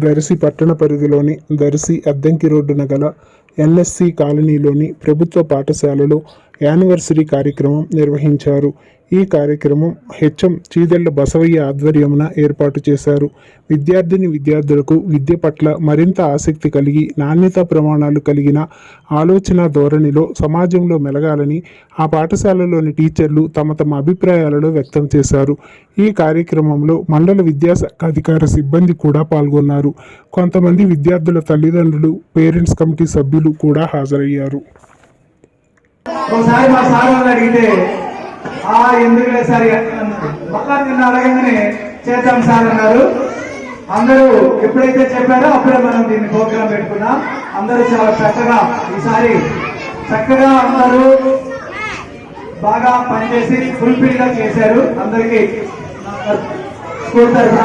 దర్శి పట్టణ పరిధిలోని దర్శి అద్దంకి రోడ్డున గల ఎన్ఎస్సి కాలనీలోని ప్రభుత్వ పాఠశాలలో యానివర్సరీ కార్యక్రమం నిర్వహించారు. ఈ కార్యక్రమం హెచ్ఎం చీదెళ్ళ బసవయ్య ఆధ్వర్యమున ఏర్పాటు చేశారు. విద్యార్థిని విద్యార్థులకు విద్య పట్ల మరింత ఆసక్తి కలిగి నాణ్యతా ప్రమాణాలు కలిగిన ఆలోచన ధోరణిలో సమాజంలో మెలగాలని ఆ పాఠశాలలోని టీచర్లు తమ తమ అభిప్రాయాలలో వ్యక్తం చేశారు. ఈ కార్యక్రమంలో మండల విద్యాశాఖ అధికార సిబ్బంది కూడా పాల్గొన్నారు. కొంతమంది విద్యార్థుల తల్లిదండ్రులు పేరెంట్స్ కమిటీ సభ్యులు కూడా హాజరయ్యారు. ఒకసారి మా సార్ అడిగితే ఆ ఎందుకు లేదు సార్? మొక్క నిన్న అడగగానే చేద్దాం సార్ అన్నారు. అందరూ ఎప్పుడైతే చెప్పారో అప్పుడే మనం దీన్ని ప్రోగ్రాం పెట్టుకున్నాం. అందరూ చాలా చక్కగా ఈసారి చక్కగా అందరూ బాగా పనిచేసి ఫుల్ఫిల్గా చేశారు. అందరికీ స్కూల్ తరఫున